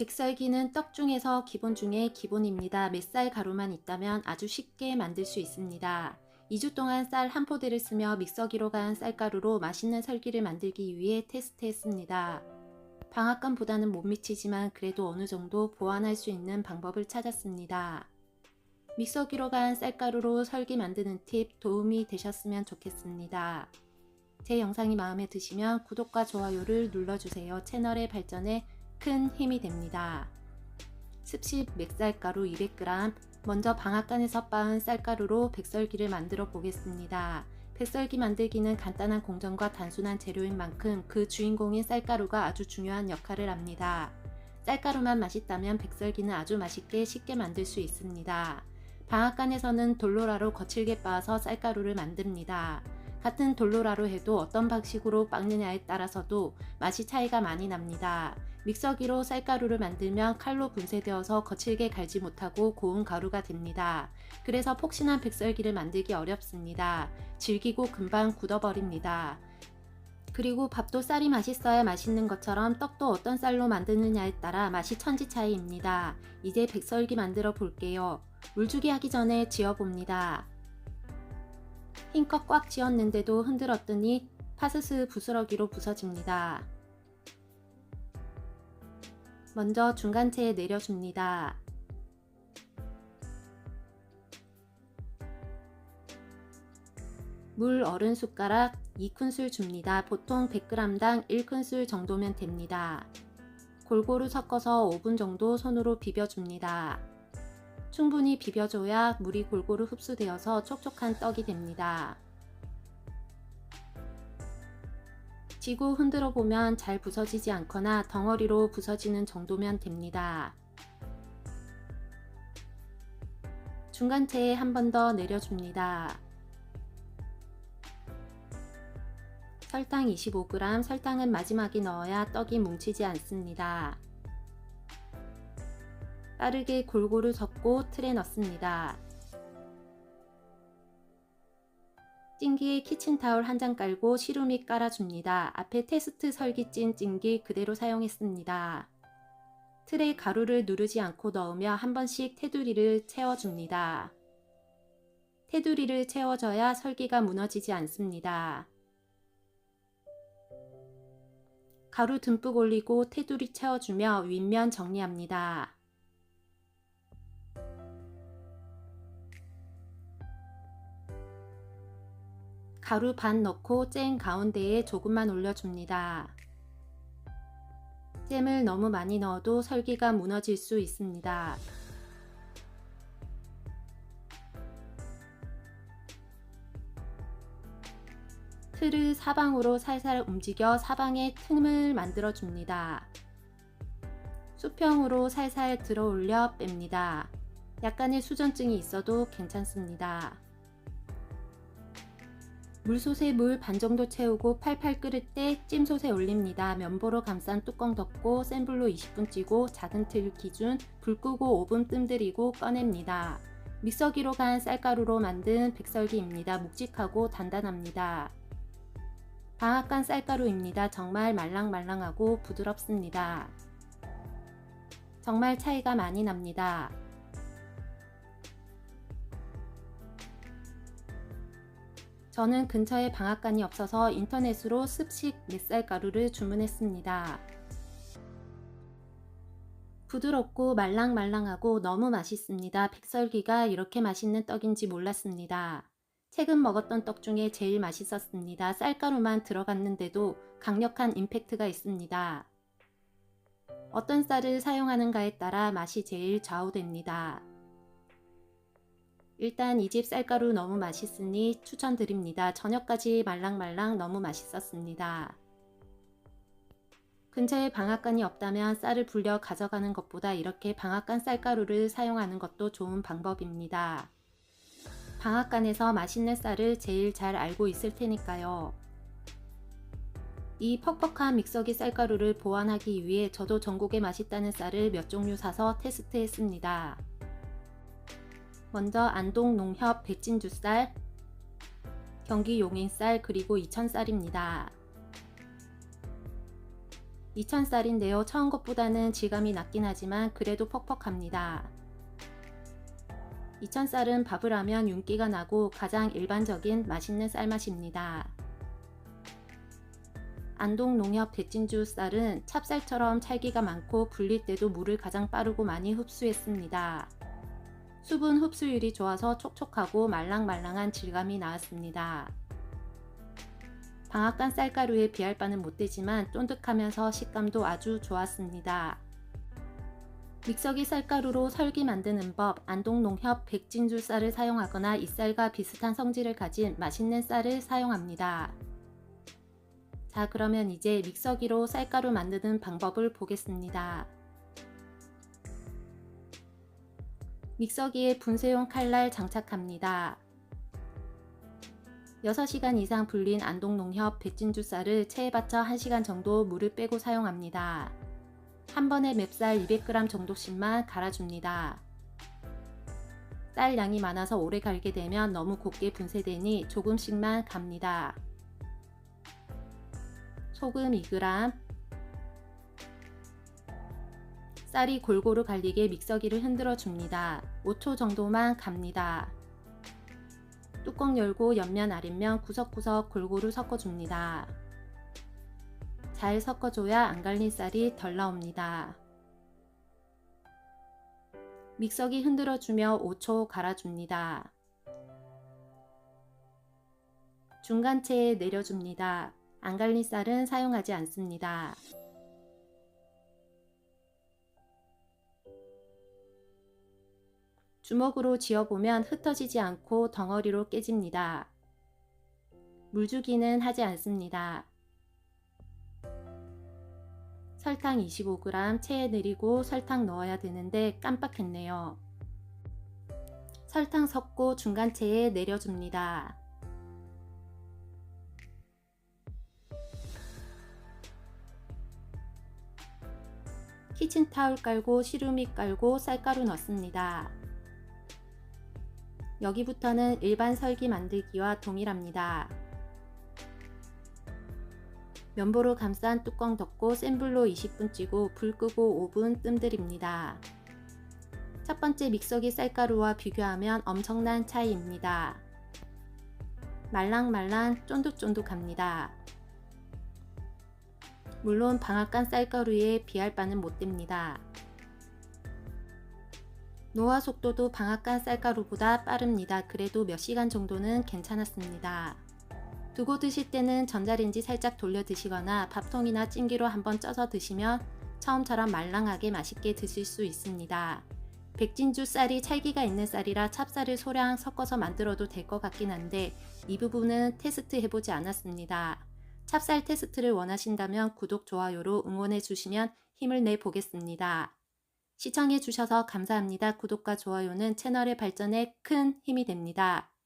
백설기는 떡 중에서 기본 중에 기본입니다. 맵쌀 가루만 있다면 아주 쉽게 만들 수 있습니다. 2주 동안 쌀 한 포대를 쓰며 믹서기로 간 쌀가루로 맛있는 설기를 만들기 위해 테스트했습니다. 방앗간보다는 못 미치지만 그래도 어느 정도 보완할 수 있는 방법을 찾았습니다. 믹서기로 간 쌀가루로 설기 만드는 팁 도움이 되셨으면 좋겠습니다. 제 영상이 마음에 드시면 구독과 좋아요를 눌러주세요. 채널의 발전에 큰 힘이 됩니다. 습식 맥쌀가루 200g 먼저 방앗간에서 빻은 쌀가루로 백설기를 만들어 보겠습니다. 백설기 만들기는 간단한 공정과 단순한 재료인 만큼 그 주인공인 쌀가루가 아주 중요한 역할을 합니다. 쌀가루만 맛있다면 백설기는 아주 맛있게 쉽게 만들 수 있습니다. 방앗간에서는 돌로라로 거칠게 빻아서 쌀가루를 만듭니다. 같은 돌로라로 해도 어떤 방식으로 빻느냐에 따라서도 맛이 차이가 많이 납니다. 믹서기로 쌀가루를 만들면 칼로 분쇄되어서 거칠게 갈지 못하고 고운 가루가 됩니다. 그래서 폭신한 백설기를 만들기 어렵습니다. 질기고 금방 굳어버립니다. 그리고 밥도 쌀이 맛있어야 맛있는 것처럼 떡도 어떤 쌀로 만드느냐에 따라 맛이 천지 차이입니다. 이제 백설기 만들어 볼게요. 물주기 하기 전에 지어봅니다. 힘껏 꽉 쥐었는데도 흔들었더니 파스스 부스러기로 부서집니다. 먼저 중간체에 내려줍니다. 물 어른 숟가락 2큰술 줍니다. 보통 100g당 1큰술 정도면 됩니다. 골고루 섞어서 5분 정도 손으로 비벼줍니다. 충분히 비벼줘야 물이 골고루 흡수되어서 촉촉한 떡이 됩니다. 지구 흔들어 보면 잘 부서지지 않거나 덩어리로 부서지는 정도면 됩니다. 중간체에 한 번 더 내려줍니다. 설탕 25g, 설탕은 마지막에 넣어야 떡이 뭉치지 않습니다. 빠르게 골고루 섞고 틀에 넣습니다. 찜기에 키친타올 한 장 깔고 시루미 깔아줍니다. 앞에 테스트 설기찜 찜기 그대로 사용했습니다. 틀에 가루를 누르지 않고 넣으며 한 번씩 테두리를 채워줍니다. 테두리를 채워줘야 설기가 무너지지 않습니다. 가루 듬뿍 올리고 테두리 채워주며 윗면 정리합니다. 가루 반 넣고 잼 가운데에 조금만 올려줍니다. 잼을 너무 많이 넣어도 설기가 무너질 수 있습니다. 틀을 사방으로 살살 움직여 사방에 틈을 만들어 줍니다. 수평으로 살살 들어 올려 뺍니다. 약간의 수전증이 있어도 괜찮습니다. 물솥에 물 반 정도 채우고 팔팔 끓을 때 찜솥에 올립니다. 면보로 감싼 뚜껑 덮고 센 불로 20분 찌고 작은 틀 기준 불 끄고 5분 뜸들이고 꺼냅니다. 믹서기로 간 쌀가루로 만든 백설기입니다. 묵직하고 단단합니다. 방앗간 쌀가루입니다. 정말 말랑말랑하고 부드럽습니다. 정말 차이가 많이 납니다. 저는 근처에 방앗간이 없어서 인터넷으로 습식 맵쌀 가루를 주문했습니다. 부드럽고 말랑말랑하고 너무 맛있습니다. 백설기가 이렇게 맛있는 떡인지 몰랐습니다. 최근 먹었던 떡 중에 제일 맛있었습니다. 쌀가루만 들어갔는데도 강력한 임팩트가 있습니다. 어떤 쌀을 사용하는가에 따라 맛이 제일 좌우됩니다. 일단 이 집 쌀가루 너무 맛있으니 추천드립니다. 저녁까지 말랑말랑 너무 맛있었습니다. 근처에 방앗간이 없다면 쌀을 불려 가져가는 것보다 이렇게 방앗간 쌀가루를 사용하는 것도 좋은 방법입니다. 방앗간에서 맛있는 쌀을 제일 잘 알고 있을 테니까요. 이 퍽퍽한 믹서기 쌀가루를 보완하기 위해 저도 전국에 맛있다는 쌀을 몇 종류 사서 테스트했습니다. 먼저 안동 농협 백진주쌀, 경기 용인쌀 그리고 이천쌀입니다. 2000쌀인데요. 처음 것보다는 질감이 낮긴 하지만 그래도 퍽퍽합니다. 2000쌀은 밥을 하면 윤기가 나고 가장 일반적인 맛있는 쌀맛입니다. 안동 농협 대진주 쌀은 찹쌀처럼 찰기가 많고 불릴 때도 물을 가장 빠르고 많이 흡수했습니다. 수분 흡수율이 좋아서 촉촉하고 말랑말랑한 질감이 나왔습니다. 방앗간 쌀가루에 비할 바는 못되지만 쫀득하면서 식감도 아주 좋았습니다. 믹서기 쌀가루로 설기 만드는 법 안동농협 백진주 쌀을 사용하거나 이 쌀과 비슷한 성질을 가진 맛있는 쌀을 사용합니다. 자 그러면 이제 믹서기로 쌀가루 만드는 방법을 보겠습니다. 믹서기에 분쇄용 칼날 장착합니다. 6시간 이상 불린 안동농협 백진주 쌀을 체에 받쳐 1시간 정도 물을 빼고 사용합니다. 한 번에 맵쌀 200g 정도씩만 갈아줍니다. 쌀 양이 많아서 오래 갈게 되면 너무 곱게 분쇄되니 조금씩만 갑니다. 소금 2g 쌀이 골고루 갈리게 믹서기를 흔들어 줍니다. 5초 정도만 갑니다. 뚜껑 열고 옆면 아랫면 구석구석 골고루 섞어줍니다. 잘 섞어줘야 안 갈린 쌀이 덜 나옵니다. 믹서기 흔들어주며 5초 갈아줍니다. 중간체에 내려줍니다. 안 갈린 쌀은 사용하지 않습니다. 주먹으로 쥐어보면 흩어지지 않고 덩어리로 깨집니다. 물주기는 하지 않습니다. 설탕 25g 체에 내리고 설탕 넣어야 되는데 깜빡했네요. 설탕 섞고 중간체에 내려줍니다. 키친타올 깔고 시루미 깔고 쌀가루 넣습니다. 여기부터는 일반 설기 만들기와 동일합니다. 면보로 감싼 뚜껑 덮고 센 불로 20분 찌고 불 끄고 5분 뜸들입니다. 첫 번째 믹서기 쌀가루와 비교하면 엄청난 차이입니다. 말랑말랑 쫀득쫀득합니다. 물론 방앗간 쌀가루에 비할 바는 못됩니다. 노화 속도도 방앗간 쌀가루보다 빠릅니다. 그래도 몇 시간 정도는 괜찮았습니다. 두고 드실 때는 전자레인지 살짝 돌려 드시거나 밥통이나 찜기로 한번 쪄서 드시면 처음처럼 말랑하게 맛있게 드실 수 있습니다. 백진주 쌀이 찰기가 있는 쌀이라 찹쌀을 소량 섞어서 만들어도 될 것 같긴 한데 이 부분은 테스트 해보지 않았습니다. 찹쌀 테스트를 원하신다면 구독, 좋아요로 응원해 주시면 힘을 내 보겠습니다. 시청해 주셔서 감사합니다. 구독과 좋아요는 채널의 발전에 큰 힘이 됩니다.